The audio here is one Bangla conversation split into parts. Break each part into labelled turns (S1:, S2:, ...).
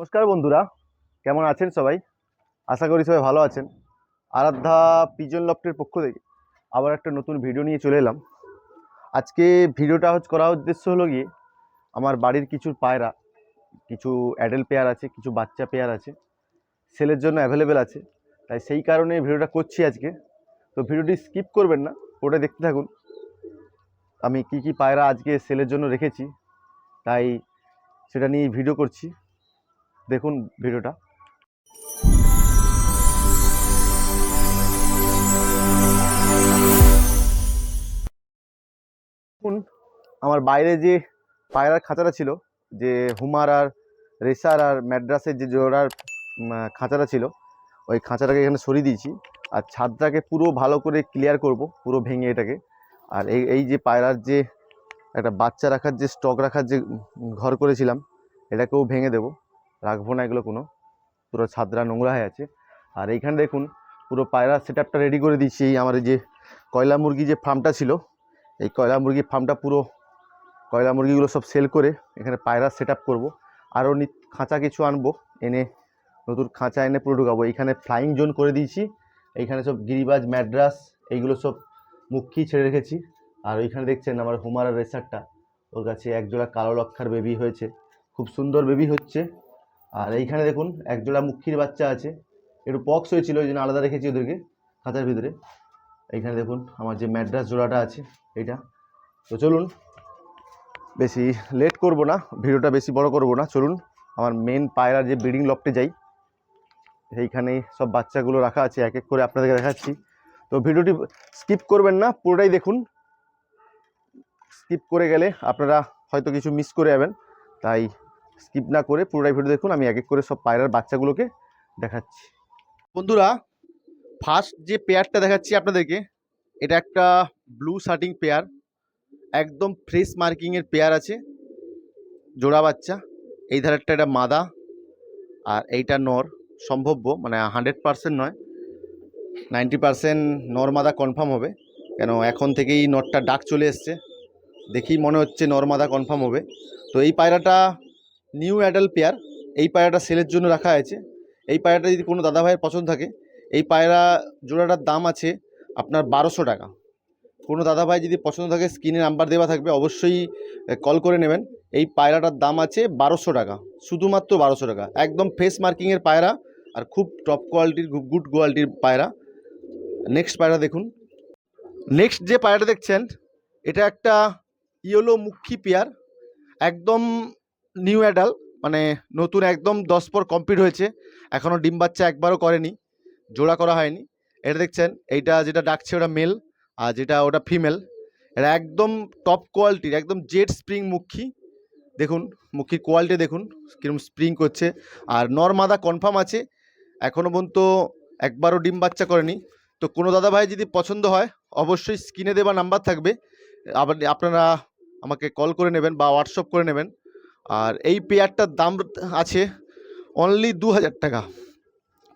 S1: নমস্কার বন্ধুরা, কেমন আছেন সবাই? আশা করি সবাই ভালো আছেন। আরাধ্যা পিজন লফটের পক্ষ থেকে আবার একটা নতুন ভিডিও নিয়ে চলে এলাম। আজকে ভিডিওটা হচ্ছে করার উদ্দেশ্য হলো গিয়ে আমার বাড়ির কিছু পায়রা, কিছু অ্যাডেল পেয়ার আছে, কিছু বাচ্চা পেয়ার আছে সেলের জন্য অ্যাভেলেবেল আছে। তাই সেই কারণে ভিডিওটা করছি আজকে। তো ভিডিওটি স্কিপ করবেন না, ওটা দেখতে থাকুন। আমি কি কি পায়রা আজকে সেলের জন্য রেখেছি, তাই সেটা নিয়ে ভিডিও করছি। দেখুন ভিডিওটা। আমার বাইরে যে পায়রার খাঁচাটা ছিল, যে হুমার আর রেসার আর ম্যাড্রাসের যে জোড়ার খাঁচাটা ছিল, ওই খাঁচাটাকে এখানে সরিয়ে দিয়েছি। আর ছাদটাকে পুরো ভালো করে ক্লিয়ার করব, পুরো ভেঙে এটাকে। আর এই এই যে পায়রার যে একটা বাচ্চা রাখার যে স্টক রাখার যে ঘর করেছিলাম, এটাকেও ভেঙে দেবো। রাখব না এগুলো কোনো। পুরো ছাদরা নোংরা হয়ে আছে। আর এইখানে দেখুন, পুরো পায়রা সেট রেডি করে দিচ্ছি এই আমার যে কয়লা মুরগি যে ফার্মটা ছিল, এই কয়লা মুরগির ফার্মটা পুরো কয়লা মুরগিগুলো সব সেল করে এখানে পায়রা সেট আপ করব। আরও খাঁচা কিছু আনব, এনে নতুন খাঁচা এনে পুরো ঢুকাবো। এইখানে ফ্লাইং জোন করে দিয়েছি। এইখানে সব গিরিবাজ, ম্যাড্রাস, এইগুলো সব মুখী ছেড়ে রেখেছি। আর ওইখানে দেখছেন আমার হুমারা রেসারটা ওর কাছে একজোড়া কালো লক্ষার বেবি হয়েছে। খুব সুন্দর বেবি হচ্ছে। আর এইখানে দেখুন, একজোড়া মুখির বাচ্চা আছে। একটু পক্স হয়েছিল ওই জন্য আলাদা রেখেছি ওদেরকে খাঁচার ভিতরে। এইখানে দেখুন, আমার যে ম্যাড্রাস জোড়াটা আছে, এইটা। তো চলুন, বেশি লেট করব না, ভিডিওটা বেশি বড় করব না। চলুন, আমার মেন পায়রার যে ব্রিডিং লফটে যাই। সেইখানে সব বাচ্চাগুলো রাখা আছে, এক এক করে আপনাদেরকে দেখাচ্ছি। তো ভিডিওটি স্কিপ করবেন না, পুরোটাই দেখুন। স্কিপ করে গেলে আপনারা হয়তো কিছু মিস করে যাবেন। তাই স্কিপ না করে পুরোটাই ভিডিও দেখুন, আমি এক এক করে সব পায়রার বাচ্চাগুলোকে দেখাচ্ছি। বন্ধুরা ফার্স্ট যে পেয়ারটা দেখাচ্ছি আপনাদেরকে, এটা একটা ব্লু শার্টিং পেয়ার একদম ফ্রেশ মার্কিংয়ের পেয়ার আছে, জোড়া বাচ্চা, এই ধারেরটা এটা মাদা, আর এইটা নর, সম্ভব্য মানে হান্ড্রেড পারসেন্ট নয় নাইনটি পারসেন্ট নর মাদা কনফার্ম হবে, কেন এখন থেকেই নরটা ডাক চলে এসছে, দেখেই মনে হচ্ছে নর মাদা কনফার্ম হবে। তো এই পায়রাটা নিউ অ্যাডাল্ট পেয়ার, এই পায়রাটা সেলের জন্য রাখা আছে এই পায়রাটা যদি কোনো দাদাভাইয়ের পছন্দ থাকে, এই পায়রা জোড়াটার দাম আছে আপনার বারোশো টাকা। কোনো দাদাভাই যদি পছন্দ থাকে, স্ক্রিনে নাম্বার দেওয়া থাকবে, অবশ্যই কল করে নেবেন। এই পায়রাটার দাম আছে বারোশো টাকা, শুধুমাত্র বারোশো টাকা। একদম ফেস মার্কিংয়ের পায়রা আর খুব টপ কোয়ালিটির গুড কোয়ালিটির পায়রা। নেক্সট পায়রা দেখুন। নেক্সট যে পায়রাটা দেখছেন, এটা একটা ইয়েলো মুখী পেয়ার। একদম নিউ অ্যাডাল মানে নতুন একদম দশ পর কমপ্লিট হয়েছে। এখনও ডিম বাচ্চা একবারও করেনি, জোড়া করা হয়নি। এটা দেখছেন, এইটা যেটা ডাকছে ওটা মেল আর যেটা ওটা ফিমেল এটা একদম টপ কোয়ালিটির একদম জেড স্প্রিং মুখী। দেখুন, মুখির কোয়ালিটি দেখুন কীরকম স্প্রিং করছে। আর নর্মাদা কনফার্ম আছে এখনও পর্যন্ত একবারও ডিম বাচ্চা করেনি। তো কোনো দাদাভাই যদি পছন্দ হয়, অবশ্যই স্ক্রিনে দেওয়া নাম্বার থাকবে। আবার আপনারা আমাকে কল করে নেবেন বা হোয়াটসঅ্যাপ করে নেবেন। আর এই পেয়ারটার দাম আছে অনলি দু হাজার টাকা।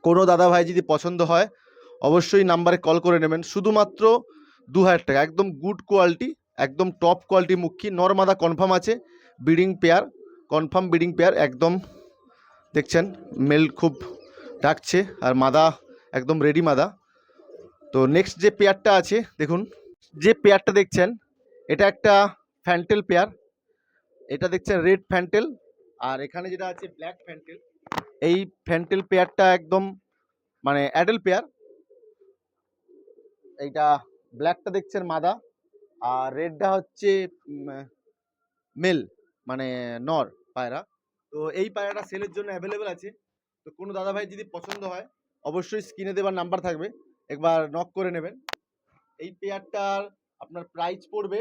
S1: কোনো দাদাভাই যদি পছন্দ হয়, অবশ্যই নাম্বারে কল করে নেবেন। শুধুমাত্র দু হাজার টাকা, একদম গুড কোয়ালিটি একদম টপ কোয়ালিটি মুখী। নর্মাদা কনফার্ম আছে breeding pair confirm breeding pair একদম, দেখছেন মেল খুব ডাকছে। আর মাদা, একদম রেডি মাদা। তো নেক্সট যে পেয়ারটা আছে, দেখুন, যে পেয়ারটা দেখছেন, এটা একটা ফ্যান্টেল পেয়ার। এটা দেখছেন রেড ফ্যান্টেল আর এখানে যেটা আছে ব্ল্যাক ফ্যান্টেল এই ফ্যান্টেল পেয়ারটা একদম মানে অ্যাডেল পেয়ার এইটা ব্ল্যাকটা দেখছেন মাদা, আর রেডটা হচ্ছে মেল মানে নর পায়রা, তো এই পায়রাটা সেলের জন্য অ্যাভেলেবেল আছে, তো কোনো দাদাভাই যদি পছন্দ হয়, অবশ্যই স্ক্রিনে দেওয়ার নাম্বার থাকবে, একবার নক করে নেবেন, এই পেয়ারটার আপনার প্রাইস পড়বে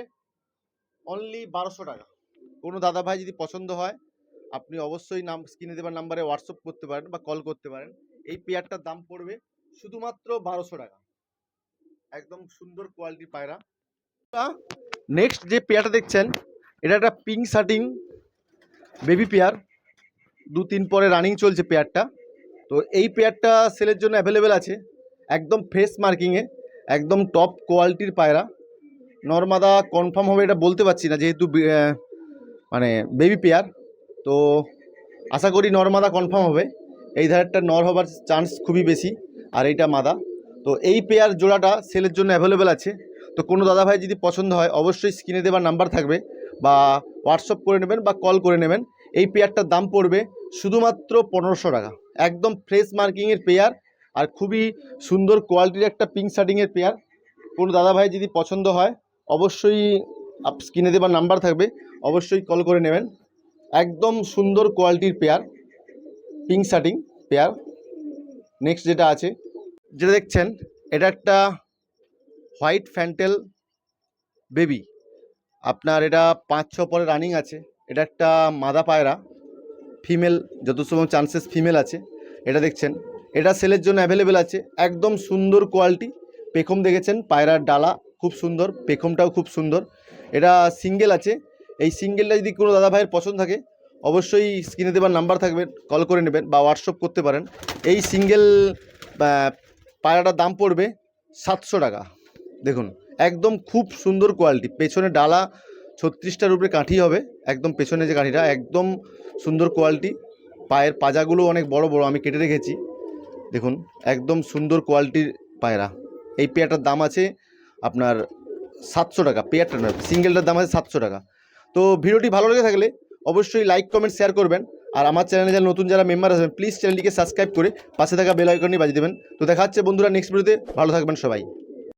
S1: অনলি বারোশো টাকা। কোনো দাদাভাই যদি পছন্দ হয়, আপনি অবশ্যই নাম, স্ক্রিনে দেওয়ার নাম্বারে হোয়াটসঅ্যাপ করতে পারেন বা কল করতে পারেন। এই পেয়ারটার দাম পড়বে শুধুমাত্র বারোশো টাকা। একদম সুন্দর কোয়ালিটির পায়রা। নেক্সট যে পেয়ারটা দেখছেন, এটা একটা পিঙ্ক শার্টিং বেবি পেয়ার। দু তিন পরে রানিং চলছে পেয়ারটা। তো এই পেয়ারটা সেলের জন্য অ্যাভেলেবেল আছে। একদম ফ্রেশ মার্কিংয়ে একদম টপ কোয়ালিটির পায়রা। নর্মাদা কনফার্ম হবে এটা বলতে পারছি না, যেহেতু মানে বেবি পেয়ার তো আশা করি নর মাদা কনফার্ম হবে। এই ধারেরটা নর হবার চান্স খুবই বেশি, আর এইটা মাদা। তো এই পেয়ার জোড়াটা সেলের জন্য অ্যাভেলেবেল আছে। তো কোনো দাদাভাই যদি পছন্দ হয়, অবশ্যই স্ক্রিনে দেওয়ার নাম্বার থাকবে বা হোয়াটসঅ্যাপ করে নেবেন বা কল করে নেবেন। এই পেয়ারটার দাম পড়বে শুধুমাত্র পনেরোশো টাকা। একদম ফ্রেশ মার্কিংয়ের পেয়ার আর খুবই সুন্দর কোয়ালিটির একটা পিঙ্ক শার্টিংয়ের পেয়ার কোনো দাদাভাই যদি পছন্দ হয়, অবশ্যই আপ স্ক্রিনে দেবার নাম্বার থাকবে, অবশ্যই কল করে নেবেন। একদম সুন্দর কোয়ালিটির পেয়ার পিঙ্ক শার্টিং পেয়ার নেক্সট যেটা আছে, যেটা দেখছেন, এটা একটা হোয়াইট ফ্যান্টেল বেবি আপনার এটা পাঁচ ছ পরে রানিং আছে, এটা একটা মাদা পায়রা ফিমেল যত সময় চান্সেস ফিমেল আছে। এটা দেখছেন, এটা সেলের জন্য অ্যাভেলেবেল আছে, একদম সুন্দর কোয়ালিটি পেখম দেখেছেন, পায়রার ডালা খুব সুন্দর, পেখমটাও খুব সুন্দর। এটা সিঙ্গেল আছে। এই সিঙ্গেলটা যদি কোনো দাদা ভাইয়ের পছন্দ থাকে, অবশ্যই স্ক্রিনে দেবার নাম্বার থাকবে কল করে নেবেন বা হোয়াটসঅ্যাপ করতে পারেন। এই সিঙ্গেল পায়রাটার দাম পড়বে সাতশো টাকা। দেখুন, একদম খুব সুন্দর কোয়ালিটি পেছনে ডালা ছত্রিশটার উপরে কাঠি হবে, একদম পেছনে যে কাঠিটা, একদম সুন্দর কোয়ালিটি পায়ের পাজাগুলো অনেক বড় বড়, আমি কেটে রেখেছি। দেখুন, একদম সুন্দর কোয়ালিটির পায়রা। এই পেয়ারটার দাম আছে আপনার সাতশো টাকা, পেয়ারটা নয় সিঙ্গেলটার দাম আছে সাতশো টাকা। তো ভিডিওটি ভালো লেগে থাকলে অবশ্যই লাইক কমেন্ট শেয়ার করবেন। আর আমার চ্যানেলে যারা নতুন, যারা মেম্বার আসবেন প্লিজ চ্যানেলটিকে সাবস্ক্রাইব করে পাশে থাকা বেল আইকনটি বাজিয়ে দেবেন। তো দেখা হচ্ছে বন্ধুরা নেক্সট ভিডিওতে ভালো থাকবেন সবাই।